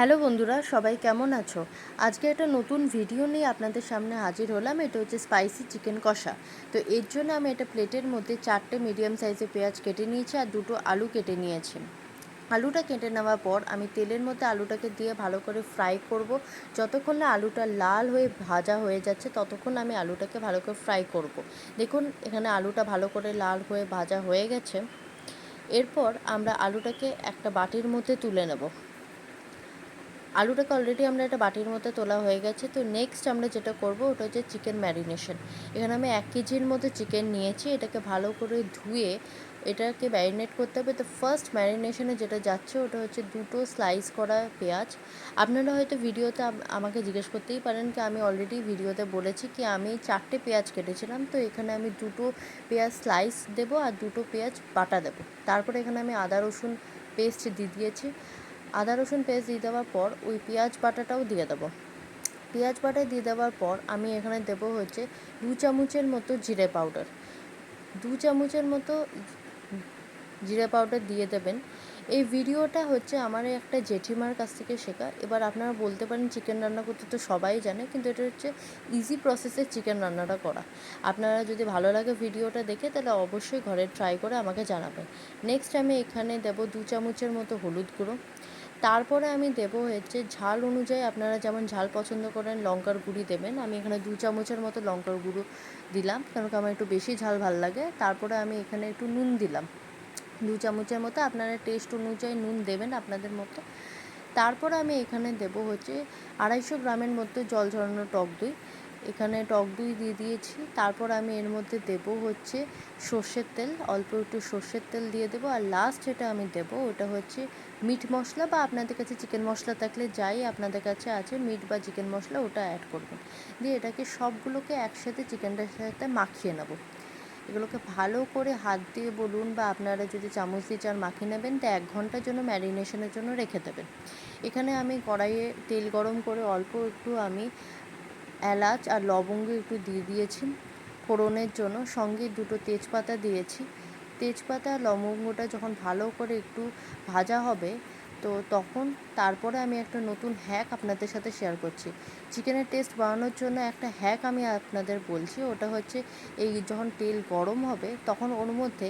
Hello বন্ধুরা, সবাই কেমন আছো? আজকে একটা নতুন ভিডিও নিয়ে আপনাদের সামনে হাজির হলাম। এটা হচ্ছে স্পাইসি চিকেন কষা। তো এর জন্য আমি একটা প্লেটের মধ্যে চারটে মিডিয়াম সাইজের পেঁয়াজ কেটে নিয়েছি আর দুটো আলু কেটে নিয়েছি। আলুটা কেটে নেওয়ার পর আমি তেলের মধ্যে আলুটাকে দিয়ে ভালো করে ফ্রাই করব। যতক্ষণ না আলুটা লাল হয়ে ভাজা হয়ে যাচ্ছে, ততক্ষণ আমি আলুটাকে ভালো করে ফ্রাই করব। দেখুন, এখানে আলুটা ভালো করে লাল হয়ে ভাজা হয়ে গেছে। এরপর আমরা আলুটাকে একটা বাটির মধ্যে তুলে নেব। আলুটাকে অলরেডি আমরা একটা বাটির মধ্যে তোলা হয়ে গেছে। তো নেক্সট আমরা যেটা করব, ওটা হচ্ছে চিকেন ম্যারিনেশন এখানে আমি এক কেজির মধ্যে চিকেন নিয়েছি, এটাকে ভালো করে ধুয়ে এটাকে ম্যারিনেট করতে হবে। তো ফার্স্ট ম্যারিনেশনে যেটা যাচ্ছে, ওটা হচ্ছে দুটো স্লাইস করা পেঁয়াজ। আপনারা হয়তো ভিডিওতে আমাকে জিজ্ঞেস করতেই পারেন কি, আমি অলরেডি ভিডিওতে বলেছি কি, আমি চারটে পেঁয়াজ কেটেছিলাম। তো এখানে আমি দুটো পেঁয়াজ স্লাইস দেবো আর দুটো পেঁয়াজ বাটা দেবো। তারপরে এখানে আমি আদা রসুন পেস্ট দিয়ে দিয়েছি। আদা রসুন পেস্ট দিয়ে দেওয়ার পর ওই পেঁয়াজ বাটাটাও দিয়ে দেবো। পেঁয়াজ বাটা দিয়ে দেওয়ার পর আমি এখানে দেবো হচ্ছে দু চামচের মতো জিরে পাউডার। দু চামচের মতো জিরে পাউডার দিয়ে দেবেন। এই ভিডিওটা হচ্ছে আমার একটা জেঠিমার কাছ থেকে শেখা। এবার আপনারা বলতে পারেন চিকেন রান্না করতে তো সবাই জানে, কিন্তু এটা হচ্ছে ইজি প্রসেসে চিকেন রান্নাটা করা। আপনারা যদি ভালো লাগে ভিডিওটা দেখে, তাহলে অবশ্যই ঘরে ট্রাই করে আমাকে জানাবেন। নেক্সট আমি এখানে দেব দু চামচের মতো হলুদ গুঁড়ো। তারপরে আমি দেব হচ্ছে ঝাল অনুযায়ী আপনারা যেমন ঝাল পছন্দ করেন, লঙ্কার গুঁড়ি দেবেন। আমি এখানে দু চামচের মতো লঙ্কার গুঁড়ো দিলাম কারণ আমার একটু বেশি ঝাল ভালো লাগে। তারপরে আমি এখানে একটু নুন দিলাম। দু চামচের মতো আপনারা টেস্ট অনুযায়ী নুন দেবেন আপনাদের মতো। তারপর আমি এখানে দেব হচ্ছে আড়াইশো গ্রামের মধ্যে জল ঝরানো টক দই। এখানে টক দই দিয়ে দিয়েছি। তারপর আমি এর মধ্যে দেব হচ্ছে সর্ষের তেল। অল্প একটু সর্ষের তেল দিয়ে দেবো। আর লাস্ট যেটা আমি দেবো, ওটা হচ্ছে মিট মশলা বা আপনাদের কাছে চিকেন মশলা থাকলে যাই, আপনাদের কাছে আছে মিট বা চিকেন মশলা, ওটা অ্যাড করবেন। দিয়ে এটাকে সবগুলোকে একসাথে চিকেনটার সাথে মাখিয়ে নেব। এগুলোকে ভালো করে হাত দিয়ে বলুন বা আপনারা যদি চামচ দিয়ে চার মাখিয়ে নেবেন, তো এক ঘণ্টার জন্য ম্যারিনেশনের জন্য রেখে দেবেন। এখানে আমি কড়াইয়ে তেল গরম করে অল্প একটু আমি এলাচ আর লবঙ্গ একটু দিয়ে দিয়েছি ফোড়নের জন্য। সঙ্গে দুটো তেজপাতা দিয়েছি। তেজপাতা আর লবঙ্গটা যখন ভালো করে একটু ভাজা হবে, তো তখন তারপরে আমি একটা নতুন হ্যাক আপনাদের সাথে শেয়ার করছি। চিকেনের টেস্ট বাড়ানোর জন্য একটা হ্যাক আমি আপনাদের বলছি। ওটা হচ্ছে এই যখন তেল গরম হবে, তখন ওর মধ্যে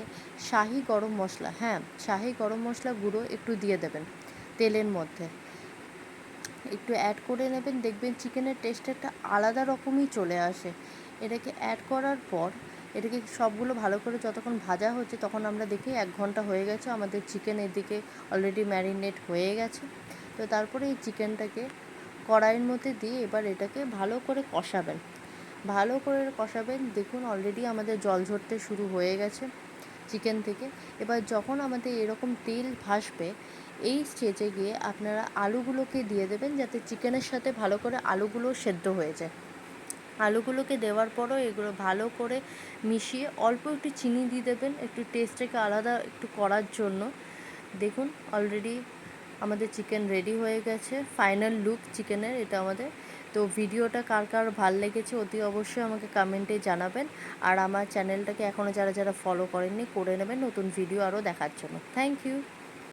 শাহি গরম মশলা হ্যাঁ শাহি গরম মশলা গুঁড়ো একটু দিয়ে দেবেন তেলের মধ্যে। একটু অ্যাড করে নেবেন। দেখবেন চিকেনের টেস্ট একটা আলাদা রকমই চলে আসে। এটাকে অ্যাড করার পর, এটাকে সবগুলো ভালো করে যতক্ষণ ভাজা হচ্ছে তখন আমরা দেখি এক ঘণ্টা হয়ে গেছে, আমাদের চিকেন এদিকে অলরেডি ম্যারিনেট হয়ে গেছে। তো তারপরে এই চিকেনটাকে কড়াইয়ের মধ্যে দিয়ে এবার এটাকে ভালো করে কষাবেন। ভালো করে কষাবেন, দেখুন অলরেডি আমাদের জল ঝরতে শুরু হয়ে গেছে চিকেন থেকে। এবার যখন আমাদের এরকম তেল ভাসবে এই স্টেজে গিয়ে আপনারা আলুগুলোকে দিয়ে দেবেন যাতে চিকেনের সাথে ভালো করে আলুগুলো সেদ্ধ হয়ে যায়। আলুগুলোকে দেওয়ার পরও এগুলো ভালো করে মিশিয়ে অল্প একটু চিনি দিয়ে দেবেন, একটু টেস্টটাকে আলাদা একটু করার জন্য। দেখুন অলরেডি আমাদের চিকেন রেডি হয়ে গেছে। ফাইনাল লুক চিকেনের এটা আমাদের। তো ভিডিওটা কার কার ভালো লেগেছে অতি অবশ্যই আমাকে কমেন্টে জানাবেন। আর আমার চ্যানেলটাকে এখনও যারা যারা ফলো করেননি, করে নেবেন। নতুন ভিডিও আরও দেখার জন্য। Thank you